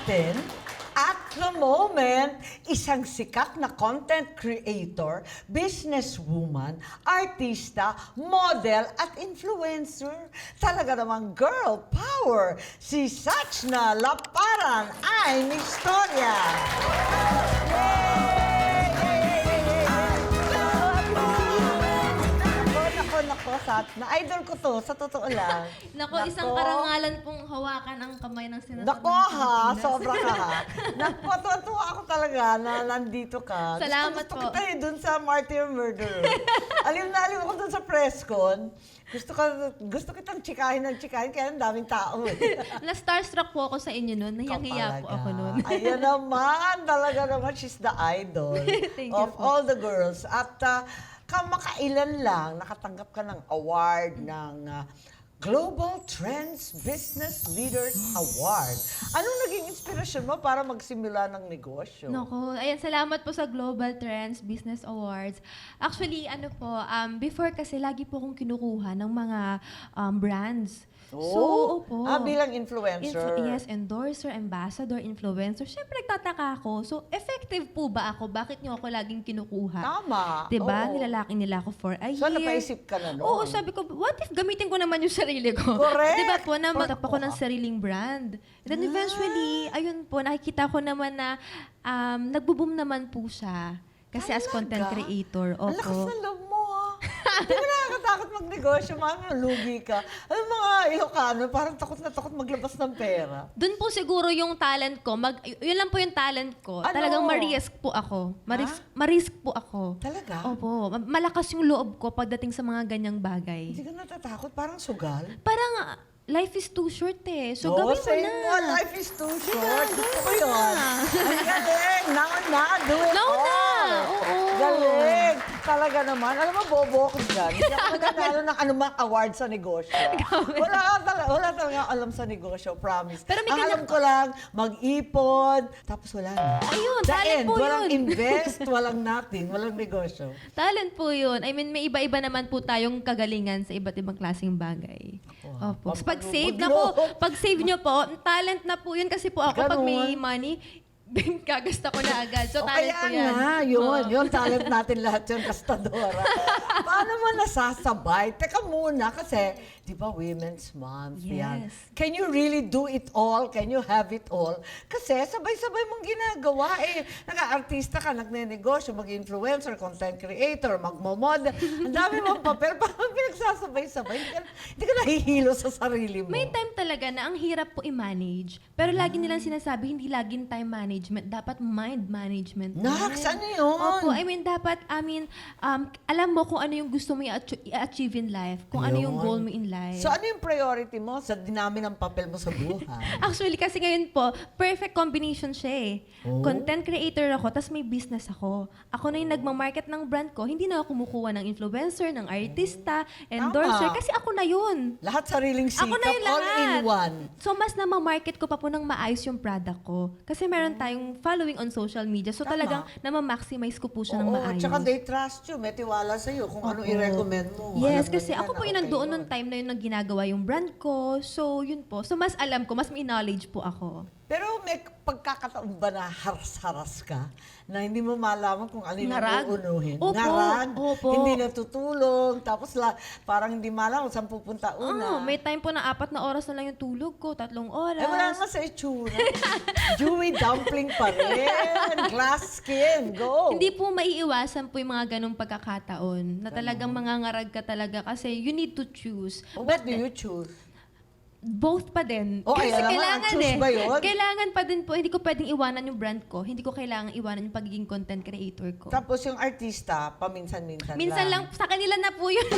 natin, at the moment, isang sikat na content creator, businesswoman, artista, model, at influencer. Talaga namang girl power. Si Sachna Laparan ay may istorya. Nako, nako, Sachna. Idol ko to, sa totoo lang. Nako, isang karangalan pong hawakan ang kamay ng senador. Nako ng ha, Pilipinas. sobra ka ha. Nako, tuwa ako talaga na nandito ka. Salamat gusto, gusto po. kita eh, dun sa Martyr Murder. alim na alim ako dun sa press con. Gusto, ka, gusto kitang tsikahin ng tsikahin, kaya ang daming tao eh. Na-starstruck po ako sa inyo noon. Nahiyang-hiya po ako noon. Ayan naman, talaga naman, she's the idol Thank you of po. all the girls. At uh, kamakailan lang, nakatanggap ka ng award ng uh, Global Trends Business Leaders Award. Anong naging inspirasyon mo para magsimula ng negosyo? Nako, ayan, salamat po sa Global Trends Business Awards. Actually, ano po, um, before kasi lagi po akong kinukuha ng mga um, brands. So, opo. Ah, bilang influencer. Influ- yes, endorser, ambassador, influencer. Siyempre, nagtataka ako. So, effective po ba ako? Bakit niyo ako laging kinukuha? Tama. Diba? Oo. Nilalaki nila ako for a So, year. napaisip ka na noon? Oo, sabi ko, what if gamitin ko naman yung sarili ko? Correct. Diba po, na Correct magtap ako po, ng ah. sariling brand. And then eventually, ayun po, nakikita ko naman na um, nagbo-boom naman po siya. Kasi as content Talaga? creator, Ang lakas opo. ng loob mo? Hindi mo nakakatakot magnegosyo, mami, lugi ka. Ang mga Ilocano, parang takot na takot maglabas ng pera. Doon po siguro yung talent ko. Mag, y- yun lang po yung talent ko. Ano? Talagang marisk po ako. Marisk, marisk po ako. Talaga? Opo. Ma- Malakas yung loob ko pagdating sa mga ganyang bagay. Hindi ka natatakot, parang sugal. Parang ah, life is too short eh. So Oo, gawin mo same na. nga, life is too short. Gusto ko yun. na. Ang galing. Now na, do it Now na. all. Oo. Galing. Talaga naman. Alam mo, bobo ako dyan. Hindi ako nanalo ng anumang award sa negosyo. wala, talaga, wala talaga alam sa negosyo, promise. Pero may Ang alam ko lang, mag-ipon, tapos wala na. Ayun, The talent end. po walang yun. invest, walang nothing, walang negosyo. Talent po yun. I mean, may iba-iba naman po tayong kagalingan sa iba't ibang klaseng bagay. Opo. Pag save na po, pag save nyo po, talent na po yun kasi po ako pag may money, kagasta ko na agad. So, O talent kaya ko yan. nga, yun, Oo. yun, talent natin lahat yun, Kastadora. Paano mo nasasabay? Teka muna, kasi, di ba, Women's Month, yan. Yes. Can you really do it all? Can you have it all? Kasi, sabay-sabay mong ginagawa. Eh, naka-artista ka, nagne-negosyo, mag-influencer, content creator, magmomodel. Ang dami mong papel, parang pinagsasabay-sabay. Hindi ka, hindi ka nahihilo sa sarili mo. May time talaga na ang hirap po i-manage. Pero lagi nilang sinasabi, hindi laging time management. Dapat mind management. Nax, ano yun? Opo, I mean, dapat, I mean, um, alam mo kung ano yung gusto mo i-ach- i-achieve in life. Kung ano yung Yun. goal mo in life. So, ano yung priority mo sa dinami ng papel mo sa buhay? Actually, kasi ngayon po, perfect combination siya eh. Oh. Content creator ako, tas may business ako. Ako na yung nagmamarket ng brand ko. Hindi na ako kumukuha ng influencer, ng artista, endorser. Tama. Kasi ako na yun. Lahat sariling sikap, Ako na yung all lahat. in one. So, mas na market ko pa po ng maayos yung product ko. Kasi meron tayong following on social media. So, Tama. talagang na-maximize ko po siya ng Oo, maayos. tsaka they trust you. May tiwala sa'yo kung ano i-recommend mo. Yes, Alam kasi nila ako na po yung okay nandoon yun. nung time na yun na ginagawa yung brand ko. So, yun po. So, mas alam ko, mas may knowledge po ako. Pero may pagkakataon ba na haras-haras ka na hindi mo malaman kung ano yung Ngarag? uunuhin? Opo, Ngarag, opo. hindi natutulog, tapos la, parang hindi malaman kung saan pupunta una. Ah, may time po na apat na oras na lang yung tulog ko, tatlong oras. eh, wala naman sa itsura. Dumpling pa rin. Glass skin. Go. Hindi po maiiwasan po yung mga ganong pagkakataon na talagang mangangarag ka talaga kasi you need to choose. Oh, what do you choose? Both pa din. Oh, kasi ayan naman, kailangan choose eh. ba yun? Kailangan pa din po. Hindi ko pwedeng iwanan yung brand ko. Hindi ko kailangan iwanan yung pagiging content creator ko. Tapos yung artista, paminsan-minsan Minsan lang, sa kanila na po yun.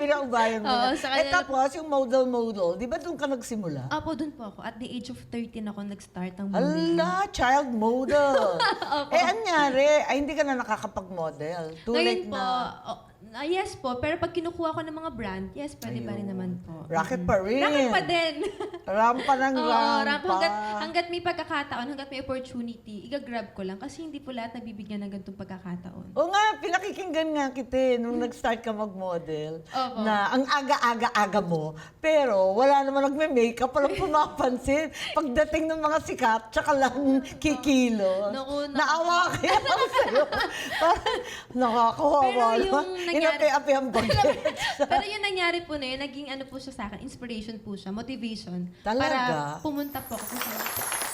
Pinaubayan mo Oo, na. sa Eh kanila- tapos, yung model-model, di ba doon ka nagsimula? Opo, dun po ako. At the age of 13 ako nag-start ng modeling. Ala, child model. eh, anyari, ay hindi ka na nakakapag-model. Too Ngayon late po, na. oh, Ah, yes po, pero pag kinukuha ko ng mga brand, yes, pwede pa rin naman po. Racket pa rin. Racket pa din. Rampa ng Oo, rampa. rampa. Hanggat, hanggat may pagkakataon, hanggat may opportunity, igagrab ko lang. Kasi hindi po lahat nabibigyan ng ganitong pagkakataon. O nga, pinakikinggan nga kita eh, nung nag-start ka mag-model. Opo. Na ang aga-aga-aga mo, pero wala naman nagme-makeup, walang pumapansin. Pagdating ng mga sikat, tsaka lang kikilo. Naku, naku. Naawa kaya ako sa'yo. Parang nakakawawa Pero yung naman. nangyari- Inapi-api ang bagay. Pero yung nangyari po na yun, naging ano po siya sa akin, inspiration po siya, motivation. Talaga? Para pumunta po ako sa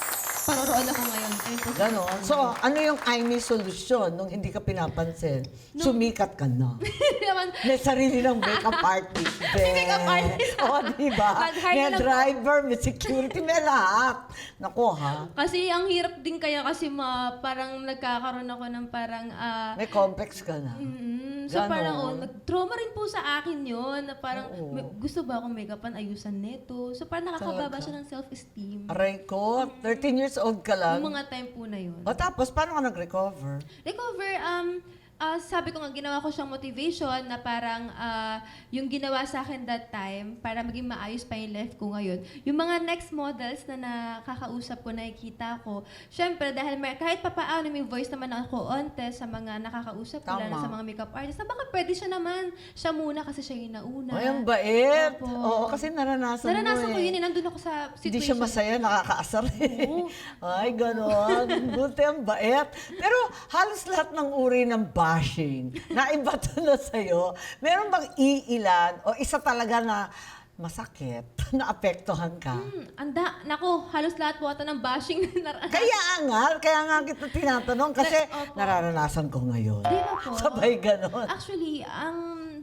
paroroon ako ngayon. Ayun po. Ganon. So, ano yung I me solution nung hindi ka pinapansin? Sumikat ka na. Naman, May sarili ng makeup artist. May makeup artist. O, di ba? Mag-hire May na lang po. driver, may security, may lahat. Naku, ha? kasi ang hirap din kaya kasi ma, parang nagkakaroon ako ng parang ah, May complex ka na. Mm, so Ganon. parang oh, nag-trauma rin po sa akin yon na parang Oo. may- gusto ba akong make-upan ayusan neto. So parang nakakababa siya ng self-esteem. Aray ko, 13 years old ka lang. Yung mga time po na yun. O tapos, paano ka nag-recover? Recover, um, ah, sabi ko nga, ginawa ko siyang motivation na parang ah, yung ginawa sa akin that time, para maging maayos pa yung life ko ngayon. Yung mga next models na nakakausap ko, nakikita ko, syempre, dahil may, kahit papaano may voice naman ako onte sa mga nakakausap ko, lalo sa mga makeup artists, na baka pwede siya naman, siya muna kasi siya yung nauna. Ay, ang bait. Opo. Oo, kasi naranasan, Naranasan mo ko eh. yun, eh, nandun ako sa situation. Hindi siya masaya, nakakaasar eh. Oo. Ay, ganon. Buti ang bait. Pero halos lahat ng uri ng bashing na ibato na sa'yo, meron bang iilan o isa talaga na masakit, na apektuhan ka? Hmm, anda, nako, halos lahat po ata ng bashing na nar- Kaya nga, kaya nga kita tinatanong kasi Opo. nararanasan ko ngayon. Di ba po? Sabay ganon. Actually, ang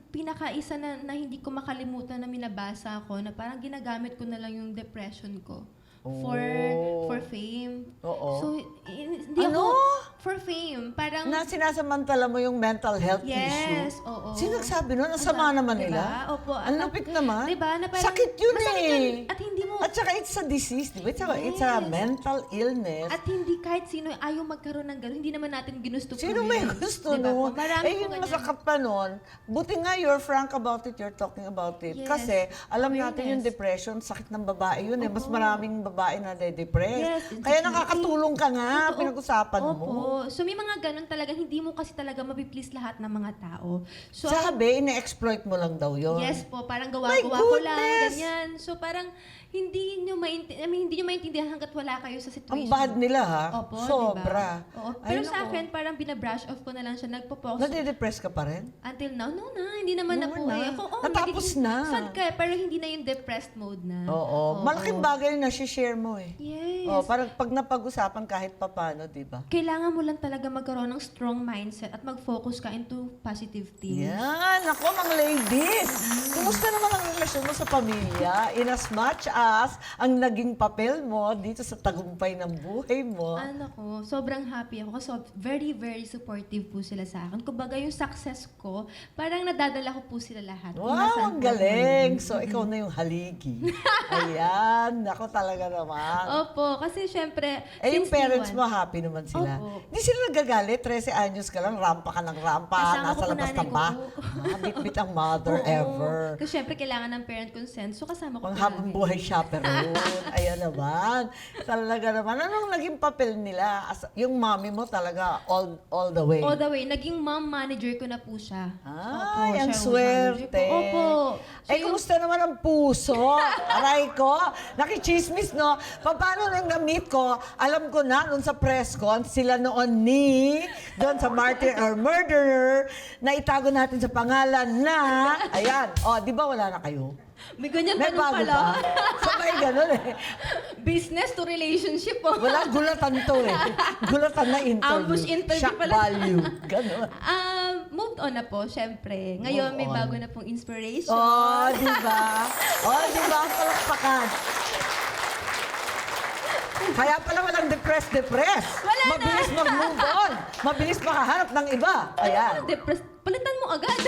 pinakaisa na, na hindi ko makalimutan na minabasa ko na parang ginagamit ko na lang yung depression ko for Oh. for fame. Oo. So, in- hindi Ano? ako for fame. Parang Na sinasamantala mo yung mental health issue. Yes, oo. Sino nagsabi nun? Ang sama sa- naman diba? nila. Opo. Ang At- lupit naman. Diba? Na parang, Sakit yun masakit eh. yun. At hindi mo, At saka it's a disease, di ba? It's a, it's a Yes. mental illness. at hindi kahit sino ayaw magkaroon ng gano'n, hindi naman natin ginusto po Sino may gusto Diba? Marami eh, yung masakit pa nun, buti nga you're frank about it, you're talking about it. Yes. Kasi alam natin yung Awareness. depression, sakit ng babae yun eh. Mas maraming babae na de-depress. Yes, Kaya nakakatulong ka nga, Totoo. pinag-usapan mo. Opo. So may mga ganun talaga, hindi mo kasi talaga mapiplease lahat ng mga tao. So, Sabi, ine-exploit mo lang daw yun. yes po, parang gawa-gawa ko lang, ganyan. So parang hindi nyo maintindihan, I mean, hindi nyo maintindihan hanggat wala kayo sa Ang situation. bad nila ha. Opo, Sobra. diba? Oo. Ay, Pero sa nako. akin, parang binabrush off ko na lang siya, nagpo-focus. Nade-depress ka pa rin? Until now, no na, hindi naman na No po na. eh. Ako, oh, Natapos nagiging na. Sad ka, pero hindi na yung depressed mode na. Oo. Malaking bagay na share mo eh. Yes. Oh, parang pag napag-usapan kahit papano, di ba? Kailangan mo lang talaga magkaroon ng strong mindset at mag-focus ka into positive things. Yan, ako mga ladies. Kumusta naman ang relasyon mo sa pamilya? In as much as ang naging papel mo dito sa tagumpay ng buhay mo. Ano ko, sobrang happy ako kasi very, very supportive po sila sa akin. Kumbaga yung success ko, parang nadadala ko po sila lahat. Kung Wow, ang galing. So, ikaw na yung haligi. Ayan, ako talaga naman. Opo, kasi syempre, Eh, yung since day parents one, mo, happy naman sila. Opo. Hindi sila nagagalit. 13 anyos ka lang, rampa ka ng rampa, Kasama nasa ko po labas nanay ng ko ba? po. Ah, bit-bit ang mother Oo. ever. Kasi syempre, kailangan ng parent consent. So, kasama ko Pang po habang buhay chaperone. Ayan naman. Talaga naman. Anong naging papel nila? As, yung mommy mo talaga all all the way. All the way, naging mom manager ko na po siya. Ay, ang siya manager swerte. ko. Opo. So, eh, yung- kumusta naman ang puso? Aray ko, nakichismis, no? Pa- Paano nang na-meet ko, alam ko na, noon sa press con, sila noon ni, doon sa Martyr or Murderer, na itago natin sa pangalan na, ayan, o, di ba wala na kayo? May ganyan May tanong bago pala. pa? Sabay ganun eh. Business to relationship po. Wala, gulatan to eh. Gulatan na interview. Ambush interview Shock pala. value. Ganun. Um, moved on na po, syempre. Ngayon, Move may on. bago na pong inspiration. Oh, di ba? Oh, di ba? Palakpakan. Kaya pala walang depress-depress. Wala na. Mabilis mag-move on. Mabilis makahanap ng iba. Ayan. Depressed. Palitan mo agad.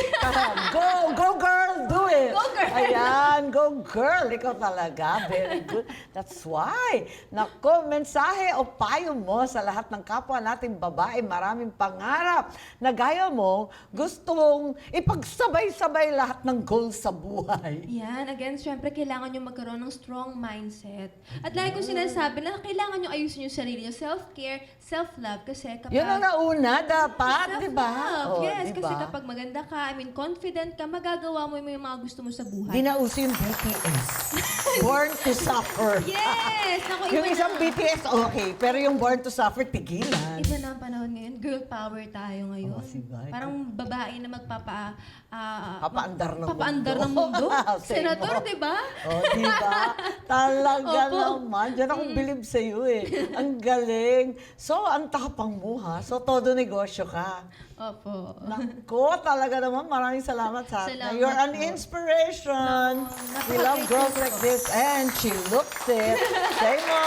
Go, go girl, do it. Go, girl! Ayan, go girl. Ikaw talaga. Very good. That's why. Nako, mensahe o payo mo sa lahat ng kapwa nating babae, maraming pangarap na gaya mo, gustong ipagsabay-sabay lahat ng goals sa buhay. Yan, again, syempre kailangan nyo magkaroon ng strong mindset. At lagi kong sinasabi na kailangan nyo ayusin yung sarili nyo. Self-care, self-love. Kasi kapag... Yun ang nauna dapat, di ba? Self-love, Oh, yes, di kasi ba? kapag maganda ka, I mean, confident ka, magagawa mo yung mga gusto mo sa buhay. Di na uso yung BTS. Born to suffer. yes! Naku, iba Yung isang na. BTS, okay. Pero yung Born to Suffer, tigilan. Iba na ang panahon ngayon. Girl power tayo ngayon. Oh, diba? Parang babae na magpapa... ah, Papaandar ng papaandar mundo. ng mundo. Senator, di ba? Oh, di ba? Talaga Opo. naman. Diyan ako bilib sa iyo eh. Ang galing. So, ang tapang mo ha. So, todo negosyo ka. Opo. Nako, talaga naman. Maraming salamat sa atin. Salamat You're an po. inspiration. Naku, We love girls like this. And she looks it. Say mo,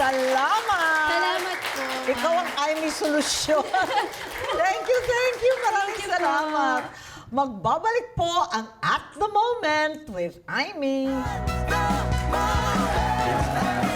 salamat. Salamat po. Ikaw ang aming solusyon. thank you, thank you. Maraming Thank you po. salamat. Magbabalik po ang At The Moment with Amy. The moment.